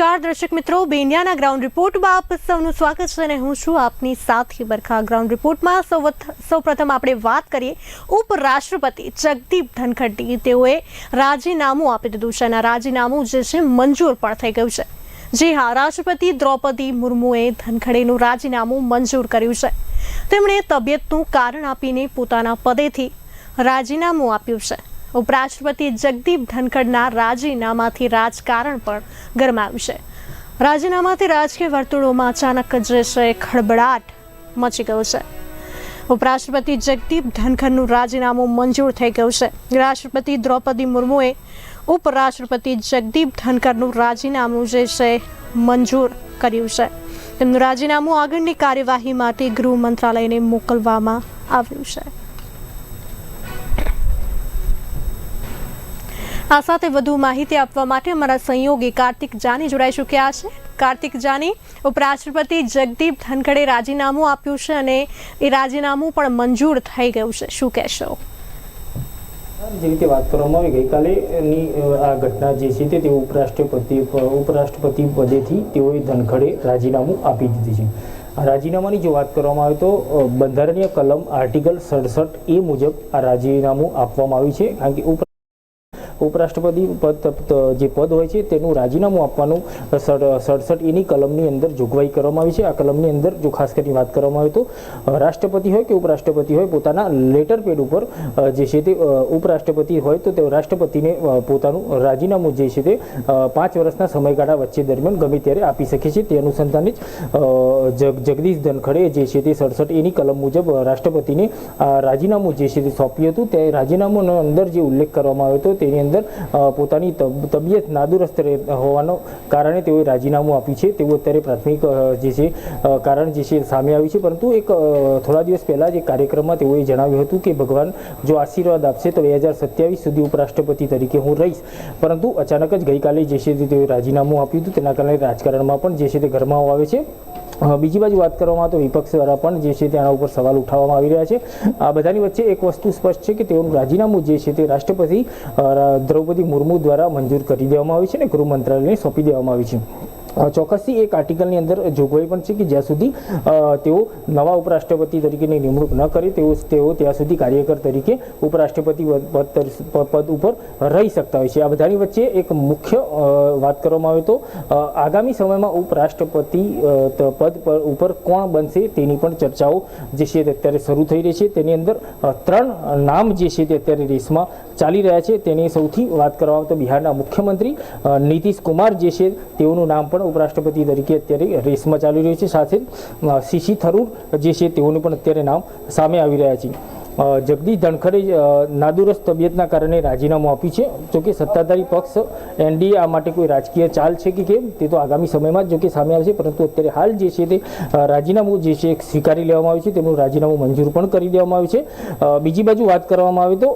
નમસ્કાર, દર્શક મિત્રો. બેન્યાના ગ્રાઉન્ડ રિપોર્ટમાં આપ સૌનું સ્વાગત છે અને હું છું આપની સાથે બરખા ગ્રાઉન્ડ રિપોર્ટમાં સૌ સૌપ્રથમ આપણે વાત કરીએ ઉપરાષ્ટ્રપતિ જગદીપ ધનખડની તેઓએ રાજીનામું આપી દીધું છે અને રાજીનામું જે છે મંજૂર પણ થઈ ગયું છે. જી હા, રાષ્ટ્રપતિ દ્રૌપદી મુર્મુએ ધનખડેનું રાજીનામું મંજૂર કર્યું છે. તેમણે તબિયતનું કારણ આપીને પોતાના પદેથી રાજીનામું આપ્યું છે. ઉપરાષ્ટ્રપતિ જગદીપ ધનખડના રાજીનામાથી રાજકારણ પણ ગરમાયું છે રાજીનામાથી રાજકીય વર્તુળોમાં અચાનક જ છે ખળબડાટ મચી ગયો છે. ઉપરાષ્ટ્રપતિ જગદીપ ધનખડનું રાજીનામું મંજૂર થઈ ગયું છે. રાષ્ટ્રપતિ દ્રૌપદી મુર્મુએ ઉપરાષ્ટ્રપતિ જગદીપ ધનખડનું રાજીનામું જે છે મંજૂર કર્યું છે. તેમનું રાજીનામું આગળની કાર્યવાહી માટે ગૃહ મંત્રાલયને મોકલવામાં આવ્યું છે. આ સાથે વધુ માહિતી આપવા માટે અમારા સંયોગી કાર્તિક જાની જોડાઈ ચૂક્યા છે. કાર્તિક જાની, ઉપરાષ્ટ્રપતિ જગદીપ ધનખડે રાજીનામું આપ્યું છે અને એ રાજીનામું પણ મંજૂર થઈ ગયું છે. શું કહેશો? જે રીતે વાત કરવામાં આવી, ગઈકાલે ની આ ઘટના જે છે તે ઉપરાષ્ટ્રપતિ ઉપરાષ્ટ્રપતિ પદેથી તેઓએ ધનખડે રાજીનામું આપી દીધું છે. આ રાજીનામાની જો વાત કરવામાં આવે તો બંધારણીય કલમ આર્ટિકલ સડસઠ એ મુજબ આ રાજીનામું આપવામાં આવ્યું છે, કારણ કે ઉપરાષ્ટ્રપતિ પદ જે પદ હોય છે તેનું રાજીનામું આપવાનું સડ- સડસઠ એની કલમની અંદર જોગવાઈ કરવામાં આવી છે. આ કલમની અંદર જો ખાસ કરીને વાત કરવામાં આવે તો રાષ્ટ્રપતિ હોય કે ઉપરાષ્ટ્રપતિ હોય પોતાના લેટર પેડ ઉપર જે છે તે ઉપરાષ્ટ્રપતિ હોય તો તે રાષ્ટ્રપતિને પોતાનું રાજીનામું જે છે તે પાંચ વર્ષના સમયગાળા વચ્ચે દરમિયાન ગમે ત્યારે આપી શકે છે. તે અનુસંધાને જ જગદીશ ધનખડે જે છે તે સડસઠ એની કલમ મુજબ રાષ્ટ્રપતિને રાજીનામું જે છે તે સોંપ્યું હતું. તે રાજીનામાનો અંદર જે ઉલ્લેખ કરવામાં આવ્યો હતો તેની અંદર અ, પોતાની તબિયત નાદુરસ્ત હોવાનો કારણે તેઓએ રાજીનામું આપ્યું છે. તેવું અત્યારે પ્રાથમિક જે છે કારણ જે છે સામે આવ્યું છે. પરંતુ એક થોડા દિવસ પહેલાં જ કાર્યક્રમમાં તેઓએ જણાવ્યું હતું કે ભગવાન જો આશીર્વાદ આપશે તો બે હજાર સત્યાવીસ સુધી ઉપરાષ્ટ્રપતિ તરીકે હું રહીશ. પરંતુ અચાનક જ ગઈકાલે જે છે તે તેઓએ રાજીનામું આપ્યું હતું. તેના કારણે રાજકારણમાં પણ જે છે તે ગરમાવો આવે છે. બીજી બાજુ વાત કરવામાં આવે તો વિપક્ષ દ્વારા પણ જે છે તેના ઉપર સવાલ ઉઠાવવામાં આવી રહ્યા છે. આ બધાની વચ્ચે એક વસ્તુ સ્પષ્ટ છે કે તેઓનું રાજીનામું જે છે તે રાષ્ટ્રપતિ દ્રૌપદી મુર્મુ દ્વારા મંજૂર કરી દેવામાં આવ્યું છે અને ગૃહ મંત્રાલયને સોંપી દેવામાં આવ્યું છે. ચોક્કસથી એક આર્ટિકલની અંદર જોગવાઈ પણ છે કે જ્યાં સુધી તેઓ નવા ઉપરાષ્ટ્રપતિ તરીકેની નિમણૂક ન કરે, તેઓ તેઓ ત્યાં સુધી કાર્યકર તરીકે ઉપરાષ્ટ્રપતિ પદ ઉપર રહી શકતા હોય છે. આ બધાની વચ્ચે એક મુખ્ય વાત કરવામાં આવે તો આગામી સમયમાં ઉપરાષ્ટ્રપતિ પદ પર ઉપર કોણ બનશે તેની પણ ચર્ચાઓ જે છે તે અત્યારે શરૂ થઈ રહી છે. તેની અંદર ત્રણ નામ જે છે તે અત્યારે રેસમાં ચાલી રહ્યા છે. તેની સૌથી વાત કરવામાં આવે તો બિહારના મુખ્યમંત્રી નીતિશ કુમાર જે છે તેઓનું નામ પણ ઉપરાષ્ટ્રપતિ તરીકે અત્યારે રેસમાં ચાલી રહ્યું છે. સાથે અ, થરૂર જે છે તેઓનું પણ અત્યારે નામ સામે આવી રહ્યા છે. જગદીશ ધનખરે નાદુરસ્ત તબિયતના કારણે રાજીનામું આપ્યું છે. જોકે સત્તાધારી પક્ષ એનડીએ આ માટે કોઈ રાજકીય ચાલ છે કે કેમ, તે તો આગામી સમયમાં જોકે સામે આવશે. પરંતુ અત્યારે હાલ જે છે તે રાજીનામું જે છે સ્વીકારી લેવામાં આવ્યું છે. તેમનું રાજીનામું મંજૂર પણ કરી દેવામાં આવ્યું છે. બીજી બાજુ વાત કરવામાં આવે તો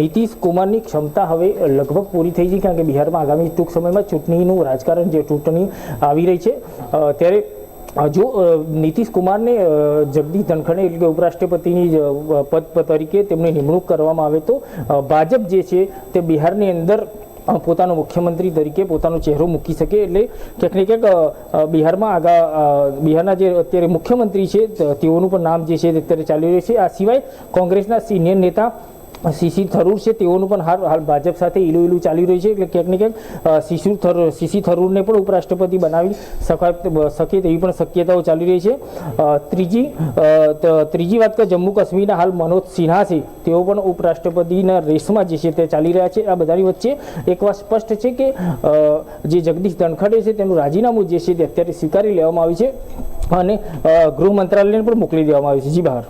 નીતિશ કુમારની ક્ષમતા હવે લગભગ પૂરી થઈ છે કારણ કે બિહારમાં આગામી ટૂંક સમયમાં ચૂંટણીનું રાજકારણ જે ચૂંટણી આવી રહી છે ત્યારે જો નીતિશ કુમારને જગદીશ ધનખડે એટલે કે ઉપરાષ્ટ્રપતિની પદ તરીકે તેમની નિમણૂક કરવામાં આવે તો ભાજપ જે છે તે બિહારની અંદર પોતાનો મુખ્યમંત્રી તરીકે પોતાનો ચહેરો મૂકી શકે એટલે ક્યાંક ને ક્યાંક બિહારમાં આગા બિહારના જે અત્યારે મુખ્યમંત્રી છે તેઓનું પણ નામ જે છે અત્યારે ચાલી રહ્યું છે. આ સિવાય કોંગ્રેસના સિનિયર નેતા શિશિર થરૂર છે, તેઓનું પણ હાલ હાલ ભાજપ સાથે ઈલું ઈલું ચાલી રહ્યું છે, એટલે ક્યાંક ને ક્યાંક શિશિર થરૂર શિશિર થરૂરને પણ ઉપરાષ્ટ્રપતિ બનાવી શકાય શકે તેવી પણ શક્યતાઓ ચાલી રહી છે. ત્રીજી ત્રીજી વાત કે જમ્મુ કાશ્મીરના હાલ મનોજ સિન્હા છે, તેઓ પણ ઉપરાષ્ટ્રપતિના રેસમાં જે છે તે ચાલી રહ્યા છે. આ બધાની વચ્ચે એક વાત સ્પષ્ટ છે કે જે જગદીશ ધનખડે છે, તેનું રાજીનામું જે છે તે અત્યારે સ્વીકારી લેવામાં આવ્યું છે અને ગૃહ મંત્રાલયને પણ મોકલી દેવામાં આવ્યું છે. જી બહાર.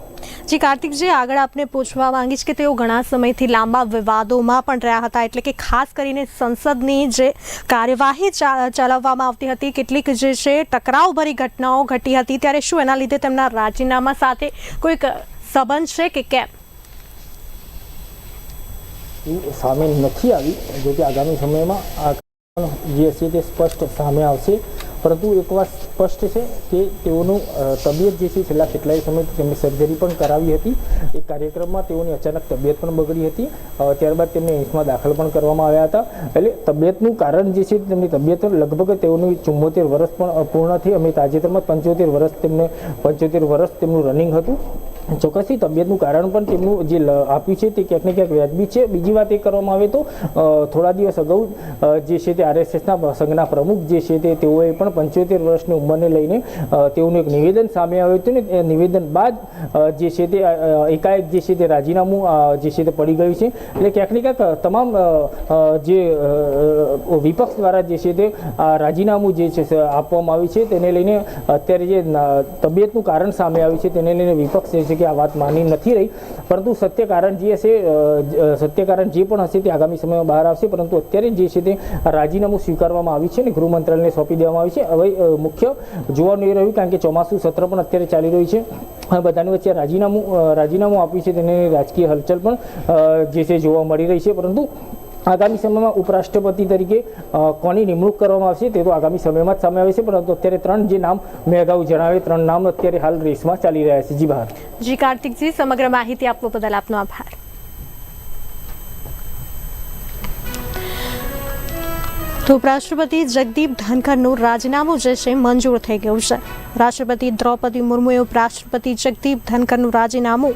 જી, કાર્તિકજી, આગળ આપને પૂછવા માંગીશ કે તેઓ ઘણા સમયથી લાંબા વિવાદોમાં પણ રહ્યા હતા, એટલે કે ખાસ કરીને સંસદની જે કાર્યવાહી ચલાવવામાં આવતી હતી, કેટલીક જે છે ટકરાવભરી ઘટનાઓ ઘટી હતી, ત્યારે શું એના લીધે તેમના રાજીનામા સાથે કોઈક સંબંધ છે કે કેમ? સામે નથી આવી જો કે આગામી સમયમાં જે છે તે સ્પષ્ટ સામે આવશે. પરંતુ એક વાત સ્પષ્ટ છે કે તેઓનું તબિયત જે છે છેલ્લા કેટલાય સમયથી તેમની સર્જરી પણ કરાવી હતી. એ કાર્યક્રમમાં તેઓની અચાનક તબિયત પણ બગડી હતી. ત્યારબાદ તેમને એમ્સમાં દાખલ પણ કરવામાં આવ્યા હતા. એટલે તબિયતનું કારણ જે છે તેમની તબિયત લગભગ તેઓની ચુમ્મોતેર વર્ષ પણ પૂર્ણ થઈ અમે તાજેતરમાં પંચોતેર વર્ષ તેમને, પંચોતેર વર્ષ તેમનું રનિંગ હતું. ચોક્કસથી તબિયતનું કારણ પણ તેમનું જે આપ્યું છે તે ક્યાંક ને ક્યાંક વ્યાજબી છે. બીજી વાત એ કરવામાં આવે તો થોડા દિવસ અગાઉ જે છે તે આરએસએસના સંઘના પ્રમુખ જે છે તે તેઓએ પણ પંચોતેર વર્ષની ઉંમરને લઈને તેઓનું એક નિવેદન સામે આવ્યું હતું ને નિવેદન બાદ જે છે તે એકાએક જે છે તે રાજીનામું જે છે તે પડી ગયું છે. એટલે ક્યાંક ને ક્યાંક તમામ જે વિપક્ષ દ્વારા જે છે તે રાજીનામું જે છે આપવામાં આવ્યું છે, તેને લઈને અત્યારે જે તબિયતનું કારણ સામે આવ્યું છે, તેને લઈને વિપક્ષ જે છે કે આ વાત માની નથી રહી. પરંતુ સત્યકારણ જે હશે અ, જ- પણ હશે તે આગામી સમયમાં બહાર આવશે. પરંતુ અત્યારે જે છે તે રાજીનામું સ્વીકારવામાં આવ્યું છે અને ગૃહ મંત્રાલયને સોંપી દેવામાં આવ્યું છે. હવે મુખ્ય જોવાનું એ રહ્યું કારણ કે ચોમાસું સત્ર પણ અત્યારે ચાલી રહ્યું છે. બધાની વચ્ચે રાજીનામું રાજીનામું આપ્યું છે. તેને રાજકીય હલચલ પણ જે છે જોવા મળી રહી છે. પરંતુ આગામી સમયમાં ઉપરાષ્ટ્રપતિ તરીકે કોની નિમણૂક કરવામાં આવશે તે તો આગામી સમયમાં જ સામે આવે પરંતુ અત્યારે ત્રણ જે નામ મેં અગાઉ જણાવ્યા ત્રણ નામ અત્યારે હાલ રેસમાં ચાલી રહ્યા છે. જી બહાર જી, કાર્તિકજી, સમગ્ર માહિતી આપવા બદલ આપનો આભાર. તો ઉપરાષ્ટ્રપતિ જગદીપ ધનખરનું રાજીનામું જે છે, મંજૂર થઈ ગયું છે. રાષ્ટ્રપતિ દ્રૌપદી મુર્મુએ ઉપરાષ્ટ્રપતિ જગદીપ ધનખરનું રાજીનામું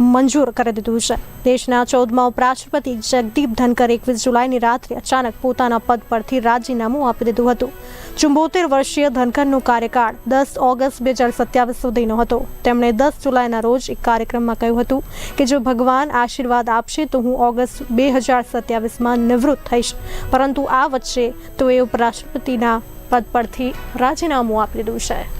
મંજૂર કરી દીધું છે. દેશના ચૌદમા ઉપરાષ્ટ્રપતિ જગદીપ ધનકર એકવીસ જુલાઈની રાત્રે અચાનક પોતાના પદ પરથી રાજીનામું આપી દીધું હતું. ચુંબોતેર વર્ષીય ધનકરનો કાર્યકાળ દસ ઓગસ્ટ બે હજાર સત્યાવીસ સુધીનો હતો. તેમણે દસ જુલાઈના રોજ એક કાર્યક્રમમાં કહ્યું હતું કે જો ભગવાન આશીર્વાદ આપશે તો હું ઓગસ્ટ બે હજાર સત્યાવીસમાં નિવૃત્ત થઈશ. પરંતુ આ વચ્ચે તો એ ઉપરાષ્ટ્રપતિના પદ પરથી રાજીનામું આપી દીધું છે.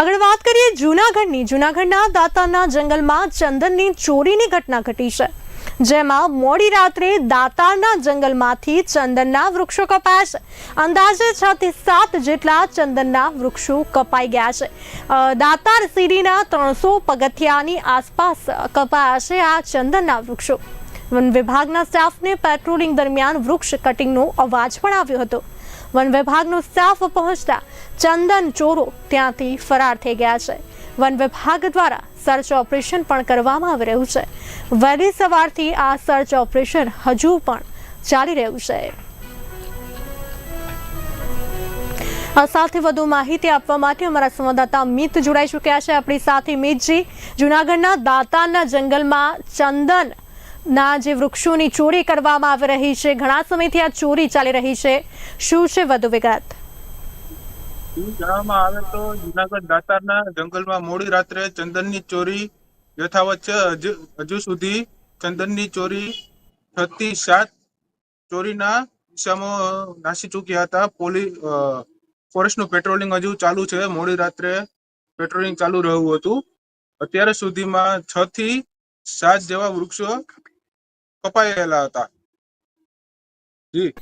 આગળ વાત કરીએ જૂનાગઢની. જૂનાગઢના દાતાના જંગલમાં ચંદનની ચોરીની ઘટના ઘટી છે. જેમાં મોડી રાત્રે દાતારના જંગલમાંથી ચંદનના વૃક્ષો કપાયા છે. અંદાજે છ થી સાત જેટલા ચંદનના વૃક્ષો કપાઈ ગયા છે. દાતાર સીડીના ત્રણસો પગથિયાની આસપાસ કપાયા છે આ ચંદનના વૃક્ષો. વન વિભાગના સ્ટાફને પેટ્રોલિંગ દરમિયાન વૃક્ષ કટિંગનો અવાજ પણ આવ્યો હતો. વન વિભાગનો સ્ટાફ પહોંચતા ચંદન ચોરો ત્યાંથી ફરાર થઈ ગયા છે. વન વિભાગ દ્વારા સર્ચ ઓપરેશન પણ કરવામાં આવી રહ્યું છે. વહેલી સવારથી આ સર્ચ ઓપરેશન હજુ પણ ચાલી રહ્યું છે. આ સાથે વધુ માહિતી આપવા માટે અમારા સંવાદદાતા મિત જોડાઈ ચૂક્યા છે. આપણી સાથે મિતજી, જુનાગઢના દાતાના જંગલમાં ચંદન ના જે વૃક્ષોની ચોરી કરવામાં આવી રહી છે, ઘણા સમયથી આ ચોરી ચાલી રહી છે. શું છે વધુ વિગત? જણાવવામાં આવે તો જુનાગઢ દાતારના જંગલમાં મોડી રાત્રે ચંદનની ચોરી યથાવત છે. હજુ સુધી ચંદનની ચોરી થતી સાત ચોરીના દિશામો નાસી ચૂક્યા હતા. પોલીસ ફોરેસ્ટનું પેટ્રોલિંગ હજુ ચાલુ છે. મોડી રાત્રે પેટ્રોલિંગ ચાલુ રહ્યું હતું. અત્યારે સુધીમાં છ થી સાત જેવા વૃક્ષો કપાયેલા હતા. જી.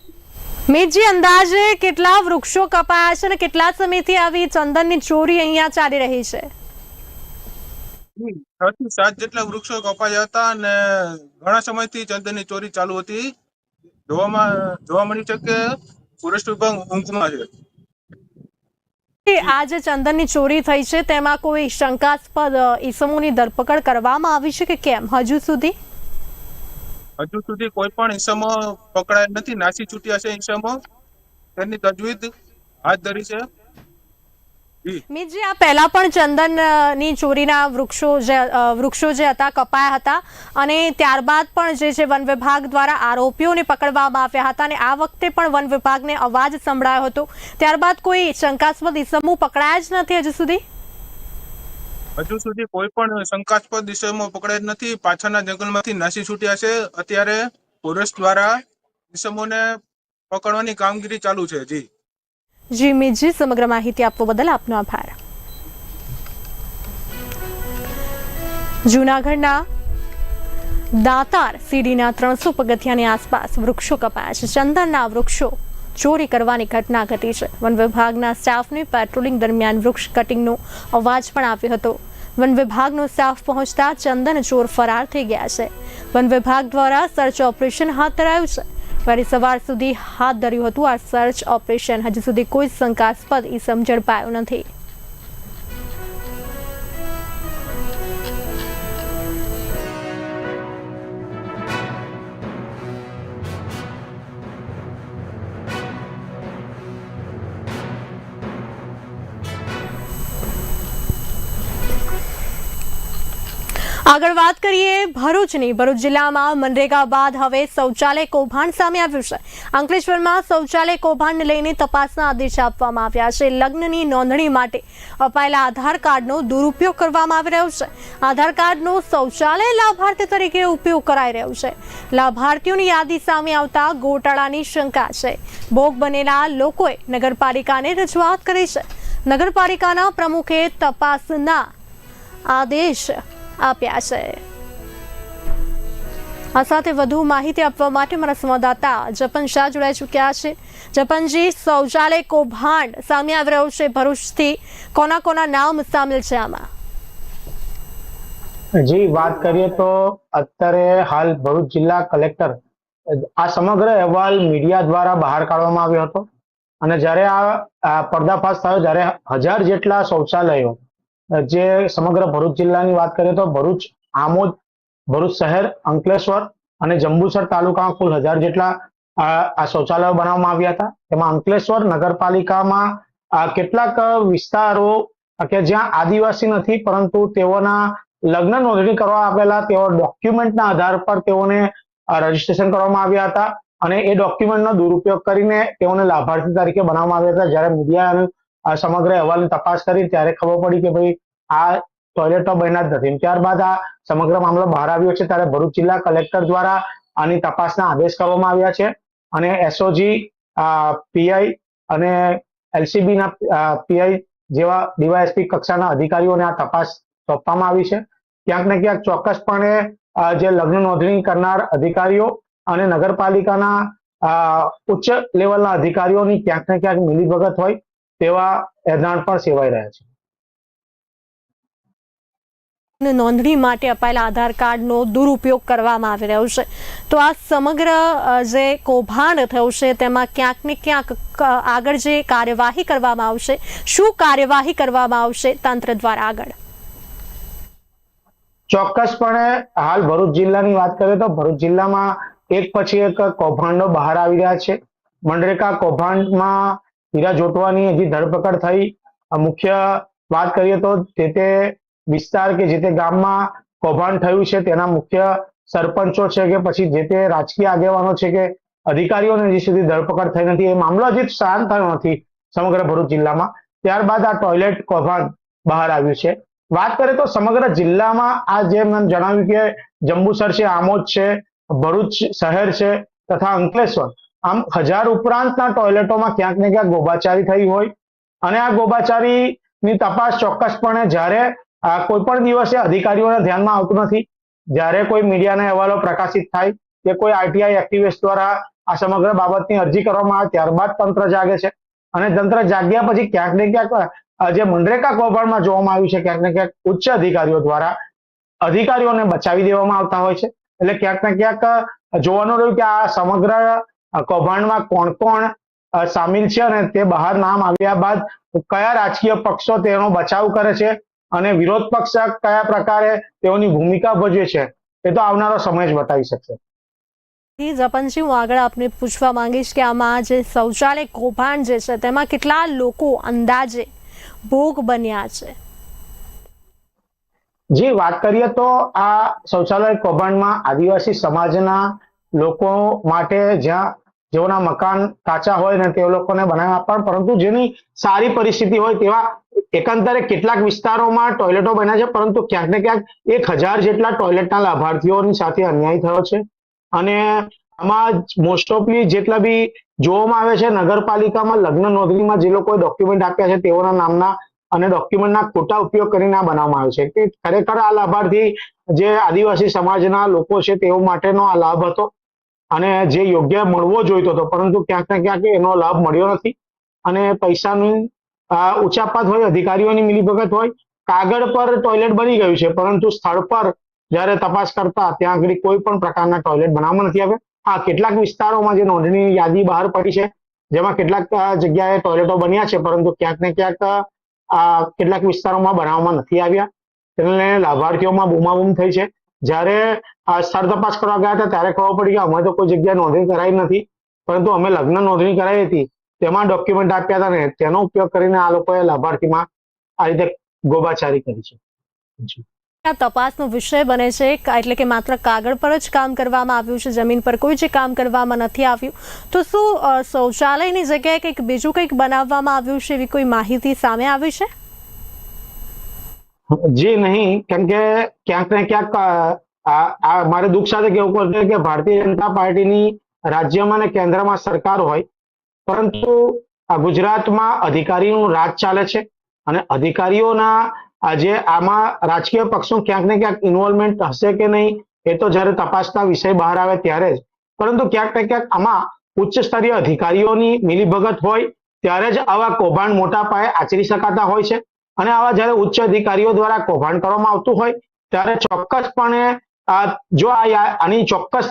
મિતજી અંદાજે કેટલા વૃક્ષો કપાયા છે અને કેટલા સમયથી આવી ચંદનની ચોરી અહીંયા ચાલી રહી છે? છ થી સાત જેટલા વૃક્ષો કપાયા હતા અને ઘણા સમયથી ચંદનની ચોરી ચાલુ હતી. જોવામાં જોવા મળ્યું છે કે ફોરેસ્ટ વિભાગ ઊંઘમાં છે. આ જે ચંદનની ચોરી થઈ છે તેમાં કોઈ શંકાસ્પદ ઈસમોની ધરપકડ કરવામાં આવી છે કે કેમ? હજુ સુધી? હજુ સુધી કોઈ પણ ઇસમો પકડાયેલ નથી. નાસી છૂટ્યા છે ઇસમો તેની તજવીજ હાથ ધરી છે. જી. આ પહેલા પણ ચંદનની ચોરીના વૃક્ષો જે વૃક્ષો જે હતા, કપાયા હતા અને ત્યારબાદ પણ જે છે, વન વિભાગ દ્વારા આરોપીઓને પકડવામાં આવ્યા હતા અને આ વખતે પણ વન વિભાગને અવાજ સંભળાયો હતો. ત્યારબાદ કોઈ શંકાસ્પદ ઇસમો પકડાયા જ નથી હજુ સુધી? હજુ સુધી કોઈ પણ શંકાસ્પદ દિશામાં પકડાય નથી. પાછળના જંગલમાંથી નાસી છૂટ્યા છે. અત્યારે પોલીસ દ્વારા ઈસમોને પકડવાની કામગીરી ચાલુ છે. જી. જી મિતજી સમગ્ર માહિતી આપવા બદલ આપનો આભાર. જૂનાગઢના દાતાર સીડીના ત્રણસો પગથિયાની આસપાસ વૃક્ષો કપાયા છે. ચંદનના વૃક્ષો ચોરી કરવાની ઘટના ઘટી છે. વન વિભાગના સ્ટાફને પેટ્રોલિંગ દરમિયાન વૃક્ષ કટિંગનો અવાજ પણ આવ્યો હતો. વન વિભાગનો સ્ટાફ પહોંચતા ચંદન ચોર ફરાર થઈ ગયા છે. વન વિભાગ દ્વારા સર્ચ ઓપરેશન હાથ ધરાયું છે. વહેલી સવાર સુધી હાથ ધર્યું હતું આ સર્ચ ઓપરેશન હજુ સુધી કોઈ શંકાસ્પદ ઈસમ ઝડપાયો નથી. આગળ વાત કરીએ ભરૂચની. ભરૂચ જિલ્લામાં મનરેગા બાદ હવે શૌચાલય કૌભાંડ સામે આવ્યું છે. અંકલેશ્વરમાં શૌચાલય કૌભાંડને લઈને તપાસના આદેશ આપવામાં આવ્યા છે. લગ્નની નોંધણી માટે અપાયેલા આધાર કાર્ડનો દુરુપયોગ કરવામાં આવી રહ્યો છે. આધાર કાર્ડનો શૌચાલય લાભાર્થી તરીકે ઉપયોગ કરાઈ રહ્યો છે. લાભાર્થીઓની યાદી સામે આવતા ગોટાળાની શંકા છે. ભોગ બનેલા લોકોએ નગરપાલિકાને રજૂઆત કરી છે. નગરપાલિકાના પ્રમુખે તપાસના આદેશ આપ્યા છે. આ સાથે વધુ માહિતી આપવા માટે મારા સંવાદદાતા જપન શાહ જોડાઈ ચૂક્યા છે. જપનજી, શૌચાલય કૌભાંડ સામે આવી રહ્યું છે. ભરૂચથી કોના કોના નામ સામેલ છે આમાં? જી, વાત કરીએ તો અત્યારે હાલ ભરૂચ જિલ્લા કલેક્ટર આ સમગ્ર અહેવાલ મીડિયા દ્વારા બહાર કાઢવામાં આવ્યો હતો. અને જ્યારે આ પર્દાફાશ થયો, જ્યારે હજાર જેટલા શૌચાલયો જે સમગ્ર ભરૂચ જિલ્લાની વાત કરીએ તો ભરૂચ, આમોદ, ભરૂચ શહેર, અંકલેશ્વર અને જંબુસર તાલુકામાં કુલ હજાર જેટલા આ શૌચાલયો બનાવવામાં આવ્યા હતા. તેમાં અંકલેશ્વર નગરપાલિકામાં કેટલાક વિસ્તારો કે જ્યાં આદિવાસી નથી, પરંતુ તેઓના લગ્ન નોંધણી કરવા આપેલા તેઓ ડોક્યુમેન્ટના આધાર પર તેઓને રજીસ્ટ્રેશન કરવામાં આવ્યા હતા. અને એ ડોક્યુમેન્ટનો દુરુપયોગ કરીને તેઓને લાભાર્થી તરીકે બનાવવામાં આવ્યા હતા. જ્યારે મીડિયા આ સમગ્ર અહેવાલની તપાસ કરી ત્યારે ખબર પડી કે ભાઈ આ ટોયલેટો બન્યા જ નથી. ત્યારબાદ આ સમગ્ર મામલો બહાર આવ્યો છે ત્યારે ભરૂચ જિલ્લા કલેક્ટર દ્વારા આની તપાસના આદેશ કરવામાં આવ્યા છે. અને એસઓજી પીઆઈ અને એલસીબીના પીઆઈ જેવા ડીવાયએસપી કક્ષાના અધિકારીઓને આ તપાસ સોંપવામાં આવી છે. ક્યાંક ને ક્યાંક ચોક્કસપણે જે લગ્ન નોંધણી કરનાર અધિકારીઓ અને નગરપાલિકાના ઉચ્ચ લેવલના અધિકારીઓની ક્યાંક ને ક્યાંક મિલીભગત હોય તેવા એધાણ પણ સેવાઈ રહ્યા છે. નોંધણી માટે અપાયેલા આધાર કાર્ડનો દુરુપયોગ કરવામાં આવી રહ્યો છે. તો આ સમગ્ર જે કૌભાંડ થયું છે તેમાં ક્યાંક ને ક્યાંક આગળ જે કાર્યવાહી કરવામાં આવશે શું કાર્યવાહી કરવામાં આવશે તંત્ર દ્વારા આગળ. ચોક્કસપણે હાલ ભરૂચ જિલ્લાની વાત કરીએ તો ભરૂચ જિલ્લામાં એક પછી એક કૌભાંડો બહાર આવી રહ્યા છે. મનરેગા કૌભાંડમાં હીરા જોટવાની હજી ધરપકડ થઈ મુખ્ય વાત કરીએ તો જે તે વિસ્તાર કે જે તે ગામમાં કૌભાંડ થયું છે, તેના મુખ્ય સરપંચો છે કે પછી જે તે રાજકીય આગેવાનો છે કે અધિકારીઓને હજી સુધી ધરપકડ થઈ નથી. એ મામલો હજી શાંત થયો નથી સમગ્ર ભરૂચ જિલ્લામાં. ત્યારબાદ આ ટોયલેટ કૌભાંડ બહાર આવ્યું છે. વાત કરીએ તો સમગ્ર જિલ્લામાં આ જેમ મેં જણાવ્યું કે જંબુસર છે, આમોદ છે, ભરૂચ શહેર છે તથા અંકલેશ્વર. આમ હજાર ઉપરાંતના ટોયલેટોમાં ક્યાંક ને ક્યાંક ગોબાચારી થઈ હોય. અને આ ગોબાચારીની તપાસ ચોક્કસપણે જ્યારે કોઈ પણ દિવસે અધિકારીઓના ધ્યાનમાં આવતું નથી, જ્યારે કોઈ મીડિયાના અહેવાલો પ્રકાશિત થાય કે કોઈ આરટીઆઈ એક્ટિવિસ્ટ દ્વારા આ સમગ્ર બાબતની અરજી કરવામાં આવે, ત્યારબાદ તંત્ર જાગે છે. અને તંત્ર જાગ્યા પછી ક્યાંક ને ક્યાંક જે મનરેગા કૌભાંડમાં જોવામાં આવ્યું છે, ક્યાંક ને ક્યાંક ઉચ્ચ અધિકારીઓ દ્વારા અધિકારીઓને બચાવી દેવામાં આવતા હોય છે. એટલે ક્યાંક ને ક્યાંક જોવાનું રહ્યું કે આ સમગ્ર કૌભાંડમાં કોણ કોણ સામેલ છે અને તે બહાર નામ આવ્યા બાદ કયા રાજકીય પક્ષો તેનો બચાવ કરે છે અને વિરોધ પક્ષ કયા પ્રકારે તેઓની ભૂમિકા ભજવે છે એ તો આવનારો સમય જ બતાવી શકશે. જપનજી હું આગળ આપને પૂછવા માંગીશ કે આમાં જે શૌચાલય કૌભાંડ જે છે તેમાં કેટલા લોકો અંદાજે ભોગ બન્યા છે? જી વાત કરીએ તો આ શૌચાલય કૌભાંડમાં આદિવાસી સમાજના લોકો માટે જ્યાં જેઓના મકાન કાચા હોય ને તે લોકોને બનાવ્યા પણ પરંતુ જેની સારી પરિસ્થિતિ હોય તેવા એકંદરે કેટલાક વિસ્તારોમાં ટોયલેટો બન્યા છે, પરંતુ ક્યાંક ને ક્યાંક એક હજાર જેટલા ટોયલેટના લાભાર્થીઓની સાથે અન્યાય થયો છે. અને આમાં મોસ્ટ ઓફલી જેટલા બી જોવામાં આવે છે, નગરપાલિકામાં લગ્ન નોંધણીમાં જે લોકોએ ડોક્યુમેન્ટ આપ્યા છે, તેઓના નામના અને ડોક્યુમેન્ટના ખોટા ઉપયોગ કરીને આ બનાવવામાં આવે છે. કે ખરેખર આ લાભાર્થી જે આદિવાસી સમાજના લોકો છે, તેઓ માટેનો આ લાભ હતો. અને જે યોગ્ય મળવો જોઈતો હતો, પરંતુ ક્યાંક ને ક્યાંક એનો લાભ મળ્યો નથી. અને પૈસાનું ઉચાપાત હોય, અધિકારીઓની મિલીભગત હોય, કાગળ પર ટોયલેટ બની ગયું છે, પરંતુ સ્થળ પર જ્યારે તપાસ કરતા ત્યાં આગળ કોઈ પણ પ્રકારના ટોયલેટ બનાવવામાં નથી આવ્યા. હા કેટલાક વિસ્તારોમાં જે નોંધણીની યાદી બહાર પડી છે, જેમાં કેટલાક જગ્યાએ ટોયલેટો બન્યા છે, પરંતુ ક્યાંક ને ક્યાંક કેટલાક વિસ્તારોમાં બનાવવામાં નથી આવ્યા. તેને લાભાર્થીઓમાં બૂમાબૂમ થઈ છે. જ્યારે સ્થળ તપાસ કરવા ગયા હતા ત્યારે ખબર પડી કે અમે તો કોઈ જગ્યાએ નોંધણી કરાવી નથી. પરંતુ અમે લગ્ન નોંધણી કરાવી હતી. તેમાં ડોક્યુમેન્ટ આપ્યા હતા ને તેનો ઉપયોગ કરીને આ લોકોએ લાભાર્થીમાં આ રીતે ગોબાચારી કરી છે. આ તપાસનો વિષય બને છે. એટલે કે માત્ર કાગળ પર જ કામ કરવામાં આવ્યું છે. જમીન પર કોઈ જે કામ કરવામાં નથી આવ્યું. તો શું શૌચાલયની જગ્યાએ કંઈક બીજું કંઈક બનાવવામાં આવ્યું છે એવી કોઈ માહિતી સામે આવી છે? જી, નહીં, કેમ કે ક્યાંક ને ક્યાંક મારે દુઃખ સાથે કેવું પડશે કે ભારતીય જનતા પાર્ટીની રાજ્યમાં અને કેન્દ્રમાં સરકાર હોય, પરંતુ ગુજરાતમાં અધિકારીનું રાજ ચાલે છે અને અધિકારીઓના આ જે આમાં રાજકીય પક્ષનું ક્યાંક ને ક્યાંક ઇન્વોલ્વમેન્ટ હશે કે નહીં, એ તો જ્યારે તપાસના વિષય બહાર આવે ત્યારે જ. પરંતુ ક્યાંક ને ક્યાંક આમાં ઉચ્ચ સ્તરીય અધિકારીઓની મિલીભગત હોય, ત્યારે જ આવા કૌભાંડ મોટા પાયે આચરી શકાતા હોય છે. અને આવા જ્યારે ઉચ્ચ અધિકારીઓ દ્વારા કૌભાંડ કરવામાં આવતું હોય, ત્યારે ચોક્કસપણે જો આની ચોક્કસ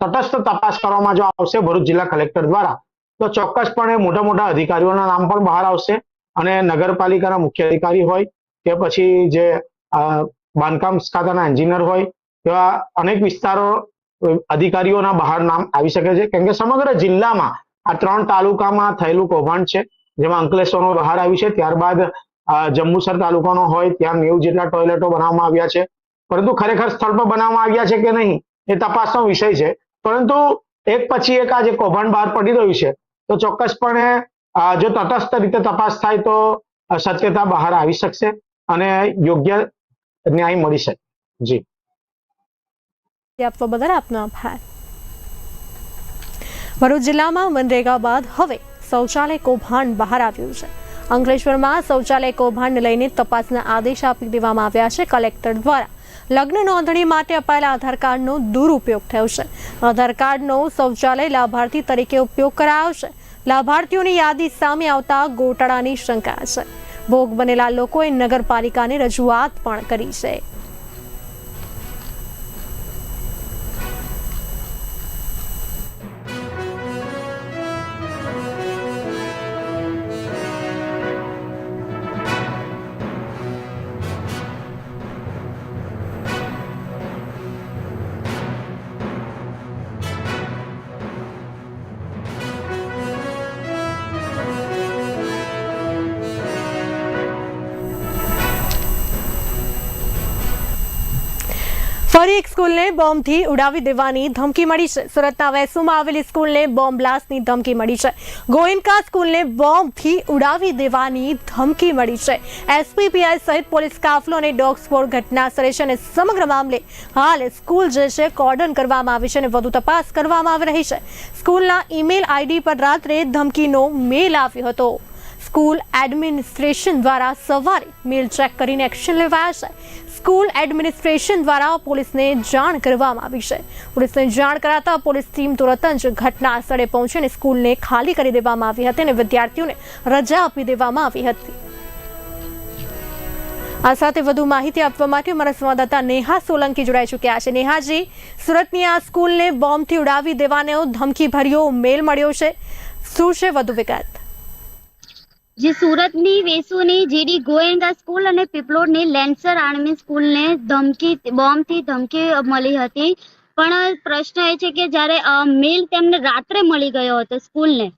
તટસ્થ તપાસ કરવામાં જો આવશે ભરૂચ જિલ્લા કલેક્ટર દ્વારા, તો ચોક્કસપણે મોટા મોટા અધિકારીઓના નામ પણ બહાર આવશે અને નગરપાલિકાના મુખ્ય અધિકારી હોય કે પછી જે બાંધકામ ખાતાના એન્જિનિયર હોય એવા અનેક વિસ્તારો અધિકારીઓના બહાર નામ આવી શકે છે. કેમ કે સમગ્ર જિલ્લામાં આ ત્રણ તાલુકામાં થયેલું કૌભાંડ છે, જેમાં અંકલેશ્વરનો બહાર આવ્યું છે. ત્યારબાદ જંબુસર તાલુકાનો હોય, ત્યાં નેવું જેટલા ટોયલેટો બનાવવામાં આવ્યા છે. પરંતુ ખરેખર સ્થળ પર બનાવવામાં આવ્યા છે કે નહીં, એ તપાસનો વિષય છે. પરંતુ એક પછી એક આજે કૌભાંડ બહાર પડી રહ્યું છે, તો ચોક્કસપણે જો તટસ્થ રીતે તપાસ થાય તો સત્યતા બહાર આવી શકશે અને યોગ્ય ન્યાય મળી શકે. જી. આપવા બદલ આપનો આભાર. ભરૂચ જિલ્લામાં મનરેગા બાદ હવે શૌચાલય કૌભાંડ બહાર આવ્યું છે. અંકલેશ્વરમાં શૌચાલય કૌભાંડને લઈને તપાસના આદેશ આપી દેવામાં આવ્યા છે. કલેક્ટર દ્વારા લગ્ન નોંધણી માટે અપાયેલા આધાર કાર્ડનો દુરુપયોગ થયો છે. આધાર કાર્ડનો શૌચાલય લાભાર્થી તરીકે ઉપયોગ કરાયો છે. લાભાર્થીઓની યાદી સામે આવતા ગોટાળાની શંકા છે. ભોગ બનેલા લોકોએ નગરપાલિકાને રજૂઆત પણ કરી છે. ફરી એક સ્કૂલને બોમ્બથી ઉડાવી દેવાની ધમકી મળી છે. સુરતના વેસુમાં આવેલી સ્કૂલને બોમ્બ બ્લાસ્ટની ધમકી મળી છે. ગોયન્કા સ્કૂલને બોમ્બથી ઉડાવી દેવાની ધમકી મળી છે. એસપીપીઆઈ સહિત પોલીસ કાફલો અને ડોગ સ્પોર્ટ ઘટના સ્થળે છે અને સમગ્ર મામલે હાલ સ્કૂલ જે છે કોર્ડન કરવામાં આવી છે અને વધુ તપાસ કરવામાં આવી રહી છે. સ્કૂલના ઈમેલ આઈડી પર રાત્રે ધમકીનો મેલ આવ્યો હતો. સ્કૂલ એડમિનિસ્ટ્રેશન દ્વારા સવારે મેલ ચેક કરીને એક્શન લેવાયા છે. સ્કૂલ એડમિનિસ્ટ્રેશન દ્વારા પોલીસને જાણ કરવામાં આવી છે. પોલીસને જાણ કરાતા પોલીસ ટીમ તુરત જ ઘટના સ્થળે પહોંચીને સ્કૂલને ખાલી કરી દેવામાં આવી હતી અને વિદ્યાર્થીઓને રજા આપી દેવામાં આવી હતી. આ સાથે વધુ માહિતી આપવા માટે અમારા સંવાદદાતા નેહા સોલંકી જોડાઈ ચૂક્યા છે. નેહાજી, સુરતની આ સ્કૂલને બોમ્બથી ઉડાવી દેવાનો ધમકી ભર્યો મેલ મળ્યો છે. શું છે વધુ વિગત? જે સુરતની વેસુની જીડી ગોયંદા સ્કૂલ અને પીપલોડની લેન્સર આર્મી સ્કૂલને ધમકી, બોમ્બથી ધમકી મળી હતી. પણ પ્રશ્ન એ છે કે જ્યારે મેલ તેમને રાત્રે મળી ગયો હતો સ્કૂલને.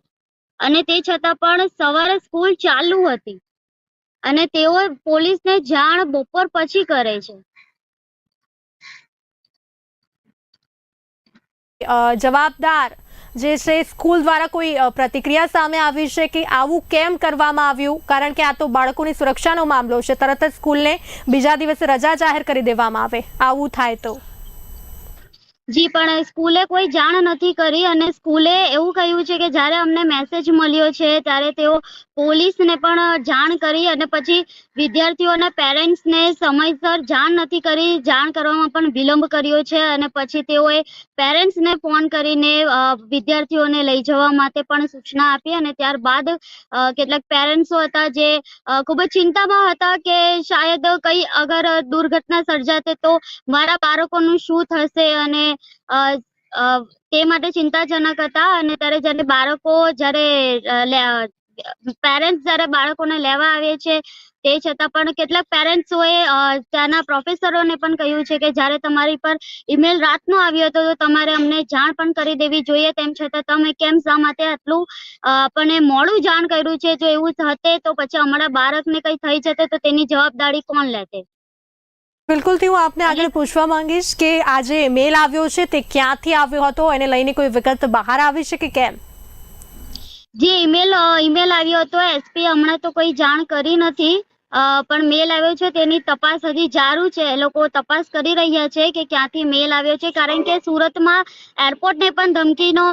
અને તે છતાં પણ સવારે સ્કૂલ ચાલુ હતી. અને તેઓ પોલીસને જાણ બપોર પછી કરે છે. જવાબદાર જે છે, સ્કૂલ દ્વારા કોઈ પ્રતિક્રિયા સામે આવી છે કે આવું કેમ કરવામાં આવ્યું? કારણ કે આ તો બાળકોની સુરક્ષાનો મામલો છે. તરત જ સ્કૂલને બીજા દિવસે રજા જાહેર કરી દેવામાં આવે. આવું થાય તો. જી, પણ સ્કૂલે કોઈ જાણ નથી કરી અને સ્કૂલે એવું કહ્યું છે કે જ્યારે અમને મેસેજ મળ્યો છે, ત્યારે તેઓ પોલીસને પણ જાણ કરી અને પછી વિદ્યાર્થીઓના પેરેન્ટ્સને સમયસર જાણ નથી કરી. જાણ કરવામાં પણ વિલંબ કર્યો છે અને પછી તેઓએ પેરેન્ટ્સને ફોન કરીને વિદ્યાર્થીઓને લઈ જવા માટે પણ સૂચના આપી અને ત્યારબાદ કેટલાક પેરેન્ટ્સો હતા જે ખૂબ જ ચિંતામાં હતા કે શાયદ કઈ અગર દુર્ઘટના સર્જાતે તો મારા બાળકોનું શું થશે અને તે માટે ચિંતાજનક હતા. અને ત્યારે જ્યારે બાળકો જ્યારે પેરેન્ટ્સ જ્યારે બાળકોને લેવા આવે છે તે છતાં પણ કેટલાક પેરેન્ટ્સોએ ત્યાંના પ્રોફેસરોને પણ કહ્યું છે કે જ્યારે તમારી પર ઈમેલ રાતનો આવ્યો હતો તો તમારે અમને જાણ પણ કરી દેવી જોઈએ. તેમ છતાં તમે કેમ શા માટે આટલું આપણને મોડું જાણ કર્યું છે? જો એવું થતે તો પછી અમારા બાળકને કંઈ થઈ જતે તો તેની જવાબદારી કોણ લેતે? બિલકુલથી હું આપને આગળ પૂછવા માંગીશ કે આજે મેલ આવ્યો છે તે ક્યાંથી આવ્યો હતો? એને લઈને કોઈ વિગત બહાર આવી છે કે કેમ? જે ઈમેલ ઈમેલ આવ્યો હતો એસપી હમણાં તો કોઈ જાણ કરી નથી. પણ મેલ આવ્યો છે, તેની તપાસ હજી ચાલુ છે. એ લોકો તપાસ કરી રહ્યા છે કે ક્યાંથી મેલ આવ્યો છે, કારણ કે સુરતમાં એરપોર્ટને પણ ધમકીનો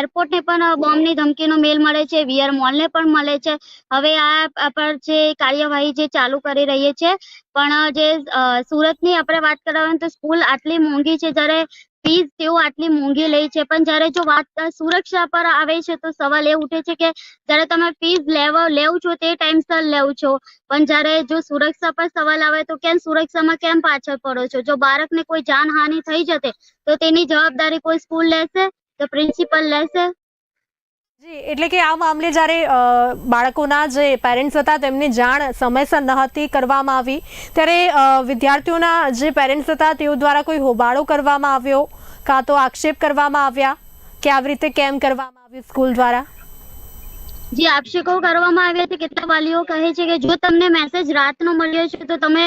એરપોર્ટને પણ બોમ્બની ધમકીનો મેલ મળે છે, વીઆર મોલને પણ મળે છે. હવે આ પર જે કાર્યવાહી જે ચાલુ કરી રહી છે, પણ જે સુરતની આપણે વાત કરવાની તો સ્કૂલ આટલી મોંઘી છે, જ્યારે ફીસ તેઓ આટલી મોંઘી લે છે. પણ જ્યારે જો વાત સુરક્ષા પર આવે છે તો સવાલ એ ઉઠે છે કે જ્યારે તમે ફીસ લેવા, લેવ છો તે ટાઈમસર લેવ છો. પણ જ્યારે જો સુરક્ષા પર સવાલ આવે તો કેમ સુરક્ષામાં કેમ પાછળ પડો છો? જો બાળકને કોઈ જાનહાનિ થઈ જશે તો તેની જવાબદારી કોઈ સ્કૂલ લેશે? કે પ્રિન્સિપલ લેશે? જી, એટલે કે આ મામલે જ્યારે બાળકોના જે પેરેન્ટ્સ હતા તેમને જાણ સમયસર ન હતી કરવામાં આવી. ત્યારે વિદ્યાર્થીઓના જે પેરેન્ટ્સ હતા તેઓ દ્વારા કોઈ હોબાળો કરવામાં આવ્યો, કાં તો આક્ષેપ કરવામાં આવ્યા, કે આવી રીતે કેમ કરવામાં આવ્યું સ્કૂલ દ્વારા? જે આક્ષેપો કરવામાં આવ્યા છે, કેટલા વાલીઓ કહે છે કે જો તમને મેસેજ રાતનો મળ્યો છે, તો તમે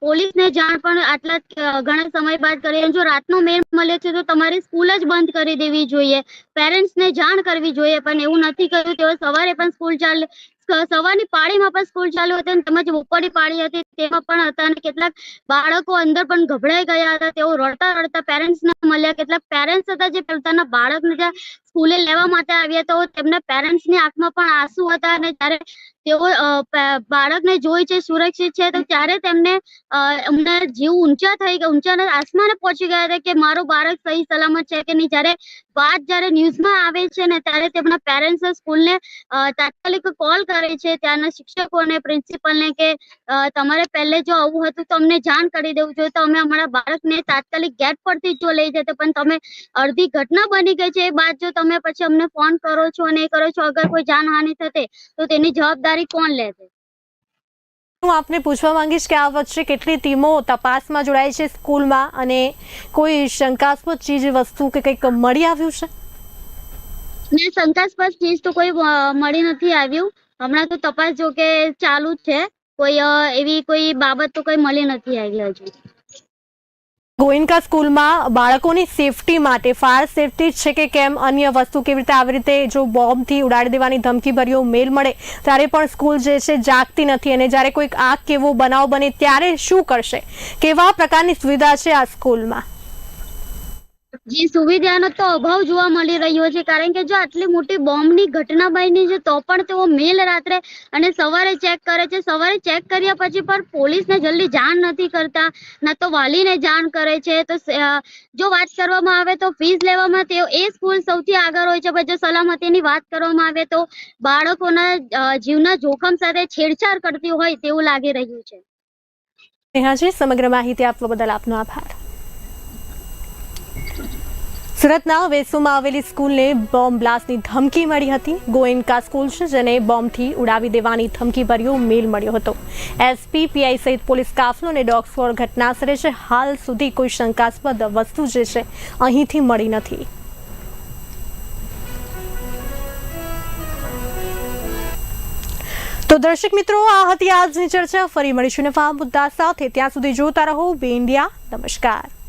પોલીસને જાણ પણ આટલા ઘણા સમય બાદ કરી જો રાતનો મેલ મળ્યો છે, તો તમારી સ્કૂલ જ બંધ કરી દેવી જોઈએ. પેરેન્ટ્સને જાણ કરવી જોઈએ, પણ એવું નથી કર્યું. તેઓ સવારે પણ સ્કૂલ ચાલે સવારની પાળીમાં પણ સ્કૂલ ચાલુ હતી અને તેમજ બપોરની પાળી હતી. તેમાં પણ હતા અને કેટલાક બાળકો અંદર પણ ગભરાઈ ગયા હતા. તેઓ રડતા રડતા પેરેન્ટ્સને મળ્યા. કેટલાક પેરેન્ટ્સ હતા જે પોતાના બાળકને ત્યાં સ્કૂલે લેવા માટે આવ્યા તો તેમના પેરેન્ટ્સની આંખમાં પણ આંસુ હતા અને જ્યારે તેઓ બાળકને જોઈ છે, સુરક્ષિત છે, તો ત્યારે તેમને એમના જીવ ઊંચા થઈ ગયા ઊંચા આસમાને પહોંચી ગયા હતા કે મારું બાળક સહી સલામત છે કે નહીં. જ્યારે વાત જ્યારે ન્યૂઝમાં આવે છે ને ત્યારે તેમના પેરેન્ટ્સ સ્કૂલને તાત્કાલિક કોલ કરે છે ત્યાંના શિક્ષકોને પ્રિન્સિપલને કે તમારે પહેલે જો આવું હતું તો અમને જાણ કરી દેવું જોઈએ, તો અમે અમારા બાળકને તાત્કાલિક ગેટ પરથી જ જો લઈ જતા, પણ તમે અડધી ઘટના બની ગઈ છે એ બાદ જો તમે પછી અમને ફોન કરો છો અને એ કરો છો, અગર કોઈ જાનહાનિ થતે તો તેની જવાબદારી કોણ લેશે? હું આપને પૂછવા માંગીશ કે આ વચ્ચે કેટલી ટીમો તપાસમાં જોડાય છે સ્કૂલમાં અને કોઈ શંકાસ્પદ ચીજ, વસ્તુ કે કંઈક મળી આવ્યું છે? ને, શંકાસ્પદ ચીજ તો કોઈ મળી નથી આવ્યું. હમણાં તો તપાસ જો કે ચાલુ છે. કોઈ એવી કોઈ બાબત તો કોઈ મળી નથી આવી હજુ. ગોયનકા સ્કૂલમાં બાળકોની સેફટી માટે, ફાયર સેફટી છે કે કેમ, અન્ય વસ્તુ કેવી રીતે આવી રીતે જો બોમ્બથી ઉડાડી દેવાની ધમકી ભર્યો મેલ મળે, ત્યારે પણ સ્કૂલ જે છે જાગતી નથી અને જ્યારે કોઈક આગ કેવો બનાવ બને ત્યારે શું કરશે? કેવા પ્રકારની સુવિધા છે આ સ્કૂલમાં? જી, સુવિધાનો તો અભાવ જોવા મળી રહ્યો છે, કારણ કે જો આટલી મોટી બોમ્બની ઘટના બની છે, તો પણ તેઓ મેલ રાત્રે અને સવારે ચેક કરે છે. સવારે ચેક કર્યા પછી પણ પોલીસને જલ્દી જાણ નથી કરતા, ના તો વાલીને જાણ કરે છે. તો જો વાત કરવામાં આવે તો ફીસ લેવામાં તેઓ એ સ્કૂલ સૌથી આગળ હોય છે, પણ જો સલામતીની વાત કરવામાં આવે તો બાળકોના જીવના જોખમ સાથે છેડછાડ કરતી હોય તેવું લાગી રહ્યું છે, સમગ્ર માહિતી આપવા બદલ આપનો આભાર. સુરતના વેસુમાં આવેલી સ્કૂલને બોમ્બ બ્લાસ્ટની ધમકી મળી હતી. ગોયનકા સ્કૂલ છે જેને બોમ્બથી ઉડાવી દેવાની ધમકી ભર્યો મેલ મળ્યો હતો. એસપી, પીઆઈ સહિત પોલીસ કાફલો અને ડોગ સ્ક્વોડ ઘટનાસ્થળે છે. હાલ સુધી કોઈ શંકાસ્પદ વસ્તુ જે છે અહીંથી મળી નથી. તો દર્શક મિત્રો, આ હતી આજની ચર્ચા. ફરી મળીશું નવા મુદ્દા સાથે. ત્યાં સુધી જોતા રહો. બે ઇન્ડિયા. નમસ્કાર.